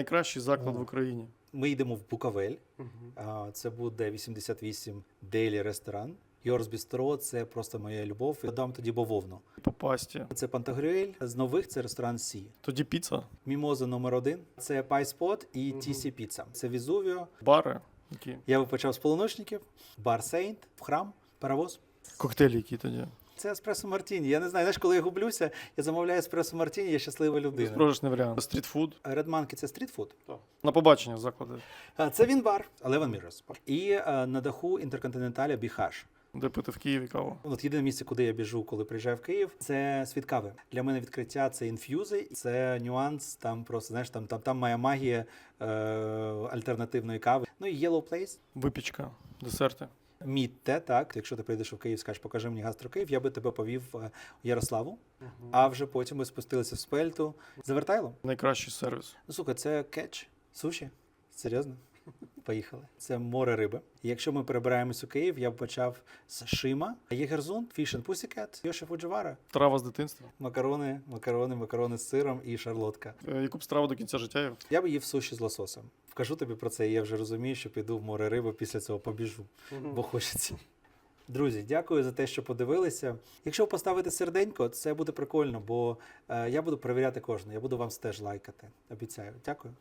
Найкращий заклад в Україні. Ми йдемо в Букавель. А, Це буде 88 Дейлі ресторан. Йорс Бістро це просто моя любов. Я дам тоді бавовну. По пасті. Це Пантагрюель. З нових це ресторан Сі. Тоді піца, Мімоза номер один. Це Пай Спот і Тісі Піца. Це Візувіо. бари, які Я би почав з полуночників, бар Сейнт, в храм, паровоз. коктейлі, які тоді. Це еспресо Мартіні. Я не знаю, знаєш, коли я гублюся, я замовляю еспресо Мартіні, я щаслива людина. Безпрожитний варіант. Стрітфуд. Редманки це стрітфуд. На побачення заклади, А, Це він бар, Eleven Mirrors. І е, на даху інтерконтиненталя Біхаш. де пити в Києві каву. От єдине місце, куди я біжу, коли приїжджаю в Київ, це світ кави. Для мене відкриття це інф'юзи, це нюанс. Там просто знаєш, там там, там моя магія е, альтернативної кави. Ну і Yellow Place. Випічка, десерти. Мітте, так. Якщо ти прийдеш у Київ, скажеш, покажи мені гастро Київ, я би тебе повів в Ярославу, а вже потім ми спустилися в Спельту. Завертайло. Найкращий сервіс. Ну, слухай, це кетч, суші. Серйозно? Поїхали. Це море риби. Якщо ми перебираємось у Київ, я б почав з Шима, Єгерзун, and Pussycat, Йоші Фудживара. Трава з дитинства. Макарони, макарони, макарони з сиром і шарлотка. Е, Яку б страву до кінця життя їв? Я би їв суші з лососем. Вкажу тобі про це, і я вже розумію, що піду в море риби, після цього побіжу, бо хочеться. Друзі, дякую за те, що подивилися. Якщо ви поставите серденько, це буде прикольно, бо е, я буду перевіряти кожне. Я буду вам теж лайкати. Обіцяю. Дякую.